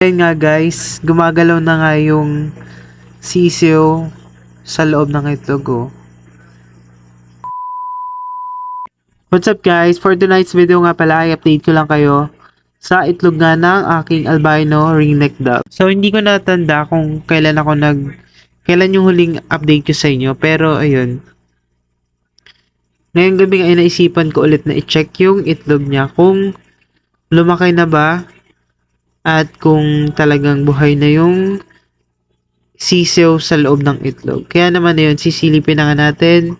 Ayun nga guys, gumagalaw na nga yung sisiyo sa loob ng itlog oh. What's up guys? For tonight's video nga pala, i-update ko lang kayo sa itlog nga ng aking albino ringneck dove. So hindi ko natanda kung kailan ako nag kailan yung huling update ko sa inyo pero ayun. Ngayong gabi ay naisipan ko ulit na i-check yung itlog niya kung lumaki na ba at kung talagang buhay na yung sisiw sa loob ng itlog. Kaya naman na yun, sisilipin na nga natin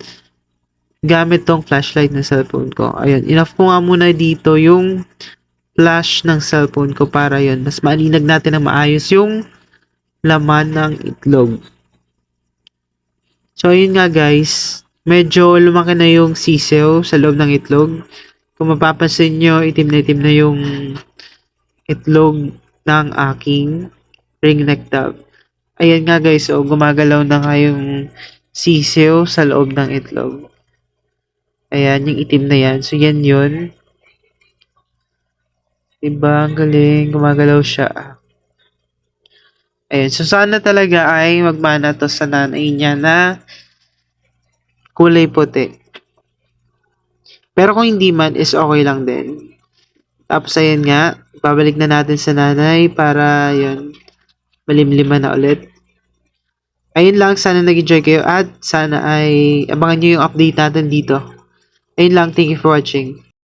gamit tong flashlight ng cellphone ko. Ayun, enough ko nga muna dito yung flash ng cellphone ko para yun, mas maalinag natin na maayos yung laman ng itlog. So, ayun nga guys, medyo lumaki na yung sisiw sa loob ng itlog. Kung mapapansin nyo, itim na itim na yung itlog ng aking ringneck dove. Ayan nga guys, so gumagalaw na nga yung sisiw sa loob ng itlog. Ayan, yung itim na yan. So, yan yun. Diba? Ang galing. Gumagalaw siya. Ayan. So, sana talaga ay magmana to sa nanay niya na kulay puti. Pero kung hindi man, is okay lang din. Tapos, ayan nga. Babalik na natin sa nanay para, yun, malimlima na ulit. Ayun lang, sana nag-enjoy kayo at sana ay abangan nyo yung update natin dito. Ayun lang, thank you for watching.